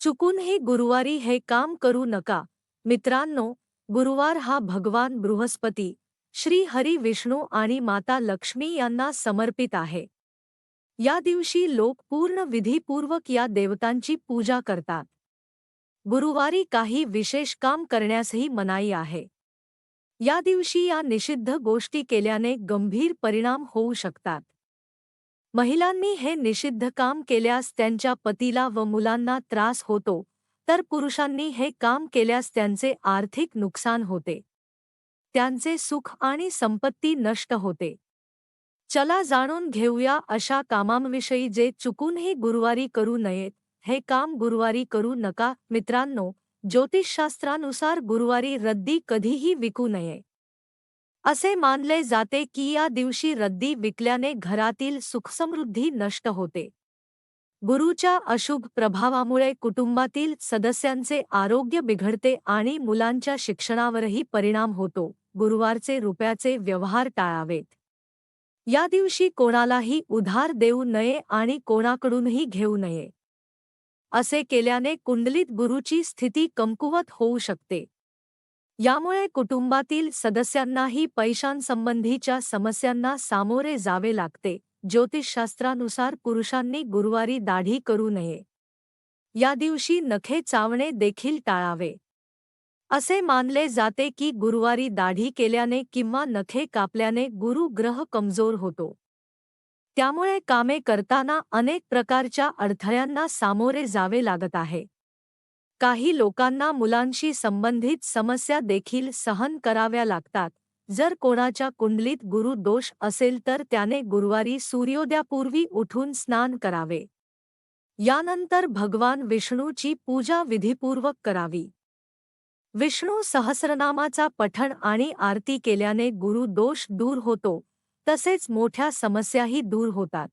चुकूनही गुरुवारी हे काम करू नका. मित्रांनो, गुरुवार हा भगवान बृहस्पती, श्री हरी विष्णू आणि माता लक्ष्मी यांना समर्पित आहे. या दिवशी लोक पूर्ण विधीपूर्वक या देवतांची पूजा करतात. गुरुवारी काही विशेष काम करण्यासही मनाई आहे. या दिवशी या निषिद्ध गोष्टी केल्याने गंभीर परिणाम होऊ शकतात. महिलांनी हे निषिद्ध काम केल्यास त्यांच्या पतीला व मुलांना त्रास होतो तर पुरुषांनी हे काम केल्यास त्यांचे आर्थिक नुकसान होते. त्यांचे सुख आणि संपत्ती नष्ट होते. चला जाणून घेऊया अशा कामांविषयी जे चुकूनही गुरुवारी करू नयेत हे काम गुरुवारी करू नका मित्रांनो ज्योतिषशास्त्रानुसार गुरुवारी रद्दी कधीही विकू नये. असे मानले जाते की या दिवशी रद्दी विकल्याने घरातील सुखसमृद्धी नष्ट होते. गुरुच्या अशुभ प्रभावामुळे कुटुंबातील सदस्यांचे आरोग्य बिघडते आणि मुलांच्या शिक्षणावरही परिणाम होतो. गुरुवारचे रुपयाचे व्यवहार टाळावेत. या दिवशी कोणालाही उधार देऊ नये आणि कोणाकडूनही घेऊ नये. असे केल्याने कुंडलीत गुरुची स्थिती कमकुवत होऊ शकते. यामुळे कुटुंबातील सदस्यांनाही पैशांसंबंधीच्या समस्यांना सामोरे जावे लागते. ज्योतिषशास्त्रानुसार पुरुषांनी गुरुवारी दाढी करू नये. या दिवशी नखे चावणे देखील टाळावे. असे मानले जाते की गुरुवारी दाढी केल्याने किंवा नखे कापल्याने गुरु ग्रह कमजोर होतो. त्यामुळे कामे करताना अनेक प्रकारच्या अडथळ्यांना सामोरे जावे लागत आहे. काही लोकांना मुलांशी संबंधित समस्या देखील सहन कराव्या लागतात. जर कोणाच्या कुंडलीत गुरु दोष असेल तर त्याने गुरुवारी सूर्योदयापूर्वी उठून स्नान करावे. यानंतर भगवान विष्णूची पूजा विधीपूर्वक करावी. विष्णू सहस्रनामाचा पठण आणि आरती केल्याने गुरु दोष दूर होतो. तसेच मोठ्या समस्याही दूर होतात.